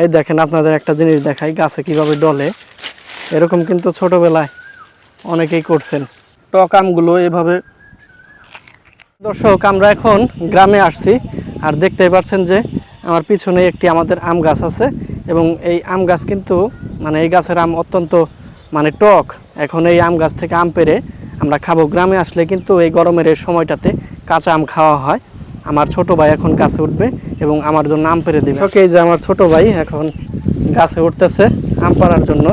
এই দেখেন, আপনাদের একটা জিনিস দেখাই, গাছে কীভাবে ডলে। এরকম কিন্তু ছোটবেলায় অনেকেই করছেন। টক আমগুলো এভাবে। দর্শক, আমরা এখন গ্রামে আসছি, আর দেখতেই পাচ্ছেন যে আমার পিছনে একটি আমাদের আম গাছ আছে, এবং এই আম গাছ কিন্তু মানে এই গাছের আম অত্যন্ত মানে টক। এখন এই আম গাছ থেকে আম পেরে আমরা খাব। গ্রামে আসলে কিন্তু এই গরমের এই সময়টাতে কাঁচা আম খাওয়া হয়। আমার ছোট ভাই এখন গাছে উঠবে এবং আমার জন্য আম পেরে দেবে। ওকে এই যে আমার ছোট ভাই এখন গাছে উঠতেছে আম পাড়ার জন্য।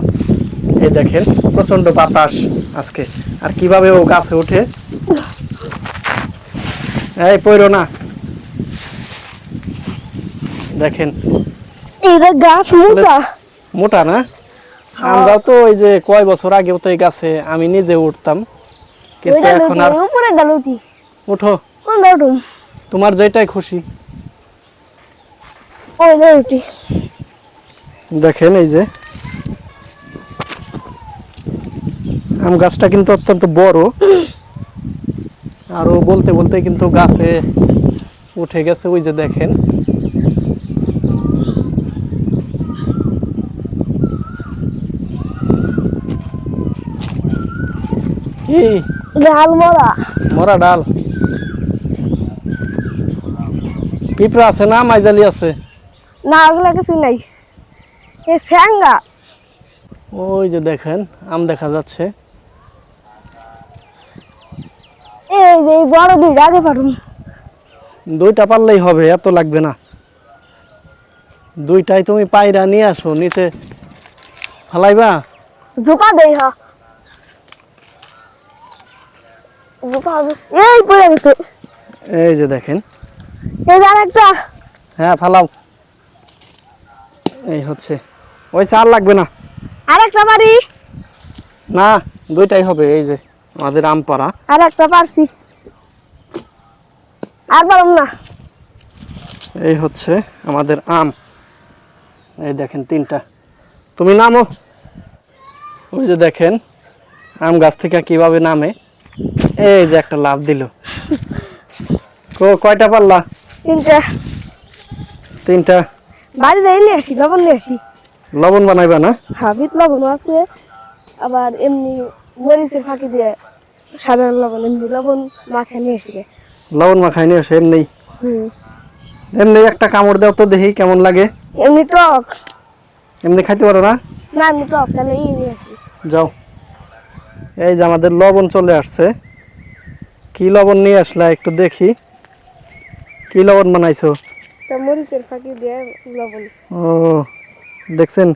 এই দেখেন প্রচণ্ড বাতাস আজকে। আর কীভাবে ও গাছে উঠে? এই পইরো না। দেখেন। এটা গাছ মোটা। মোটা না? আমরা তো ওই যে কয় বছর আগেও তো এই গাছে আমি নিজে উঠতাম। কিন্তু এখন আর উপরে ডালুটি উঠো কোন ডালুটি তোমার যেটাই খুশি। দেখেন এই যে। আম গাছটা কিন্তু অত্যন্ত বড়। আরও বলতে বলতে কিন্তু গাছে উঠে গেছে ওই যে দেখেন। কি? ডাল মরা। মরা ডাল। পিঁপড়া আছে না মাইজালি আছে? না ওগুলা কিছু নাই। এই স্যাঙ্গা। ওই যে দেখেন আম দেখা যাচ্ছে। এই যে বড় দুইটা আগে পারুন দুইটা পারলেই হবে এত লাগবে না। দুইটাই তুমি পায়রা নিয়ে আসো নিচে ফালাইবা? জোকা দেই হা। জোকা এই পড়ে গেছে। এই যে দেখেন এই আরেকটা। হ্যাঁ ফালাও। এই হচ্ছে। ওই চার লাগবে না। আরেকটা পারি না দুইটাই হবে এই যে আমাদের আম পাড়া আরেকটা পারছি। আর পারুম না। এই হচ্ছে আমাদের আম। এই দেখেন তিনটা। তুমি নামো। ওই যে দেখেন আম গাছ থেকে কীভাবে নামে। এই যে একটা লাভ দিল। কয়টা পারলা? তিনটা। তিনটা? বাড়ি যাই নিয়ে আসি লবণ নিয়ে আসি। লবণ বানাইবা না? হাবিত লবণ আছে। আবার এমনি মরিচের ফাঁকি দিয়ে সাধারণ লবণ এমনি লবণ মাখায় নিয়ে আসি। লবণ মাখাই নিয়ে আসে এমনি? এমনি একটা কামড় দাও তো দেখি কেমন লাগে। এমনি টক। এমনি খাইতে পারো না? না এমনি টক তাহলে ই নিয়ে আসি। যাও। এই যে আমাদের লবণ চলে আসছে। কি লবণ নিয়ে আসলা একটু দেখি। কি লবণ বানাইছো? মরিচের ফাঁকি দিয়ে লবণ। ও দেখছেন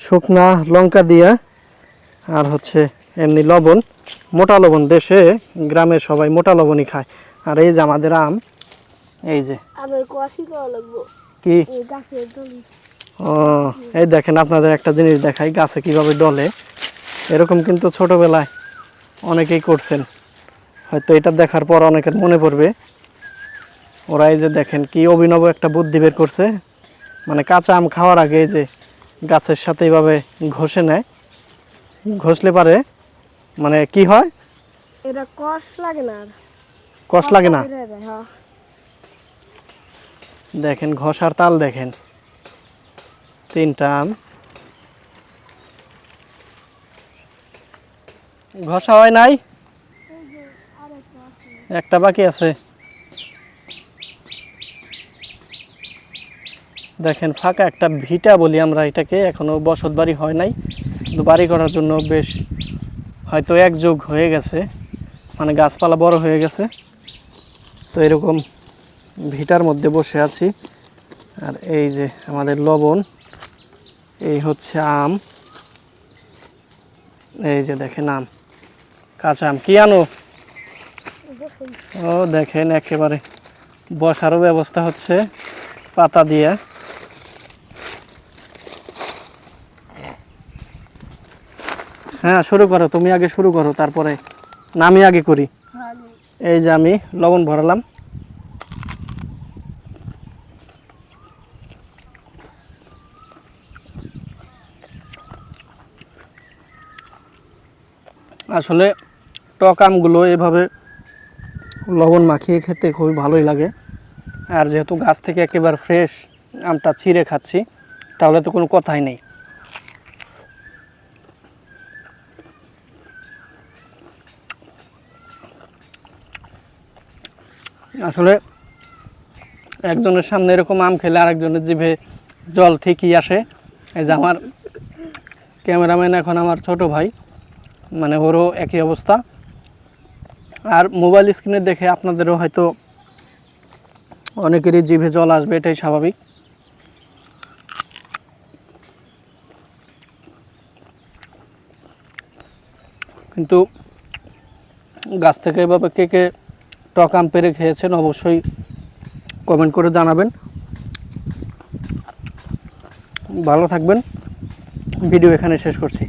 শুকনা লঙ্কা দিয়া আর হচ্ছে এমনি লবণ মোটা লবণ। দেশে গ্রামে সবাই মোটা লবণই খায়। আর এই যে আমাদের আম এই যে। কি? ও এই দেখেন আপনাদের একটা জিনিস দেখাই গাছে কীভাবে ডলে। এরকম কিন্তু ছোটবেলায় অনেকেই করছেন। হয়তো এটা দেখার পর অনেকের মনে পড়বে। ওরা এই যে দেখেন কি অভিনব একটা বুদ্ধি বের করছে। মানে কাঁচা আম খাওয়ার আগে এই যে গাছের সাথে এইভাবে ঘষে নেয়। ঘষলে পারে মানে কি হয়? এটা কষ লাগে না কষ লাগে না? হ্যাঁ। দেখেন ঘষার তাল দেখেন। তিনটা আম। ঘষা হয় নাই? একটা বাকি আছে। দেখেন, ফাঁকা একটা ভিটা বলি আমরা এটাকে এখনও বসত বাড়ি হয় নাই। কিন্তু বাড়ি করার জন্য বেশ হয়তো এক যুগ হয়ে গেছে। মানে গাছপালা বড় হয়ে গেছে। তো এরকম ভিটার মধ্যে বসে আছি। আর এই যে আমাদের লবণ, এই হচ্ছে আম। এই যে দেখেন আম, কাঁচা আম। কি আনো? ও দেখেন, একেবারে বসারও ব্যবস্থা হচ্ছে পাতা দিয়ে। হ্যাঁ শুরু করো, তুমি আগে শুরু করো, তারপরে নামি আগে করি। এই যে আমি লবণ ভরালাম। আসলে টক আমগুলো এভাবে লবণ মাখিয়ে খেতে খুবই ভালোই লাগে। আর যেহেতু গাছ থেকে একেবারে ফ্রেশ আমটা ছিঁড়ে খাচ্ছি, তাহলে তো কোনো কথাই নেই। আসলে একজনের সামনে এরকম আম খেলে আরেকজনের জিভে জল ঠিকই আসে। এই যে আমার ক্যামেরাম্যান এখন আমার ছোট ভাই মানে ওরও একই অবস্থা। আর মোবাইল স্ক্রিনে দেখে আপনাদেরও হয়তো অনেকেরই জিভে জল আসবে, এটাই স্বাভাবিক। কিন্তু গাছ থেকে এভাবে কে কে টক আম পেরে খেয়েছেন অবশ্যই কমেন্ট করে জানাবেন। ভালো থাকবেন। ভিডিও এখানে শেষ করছি।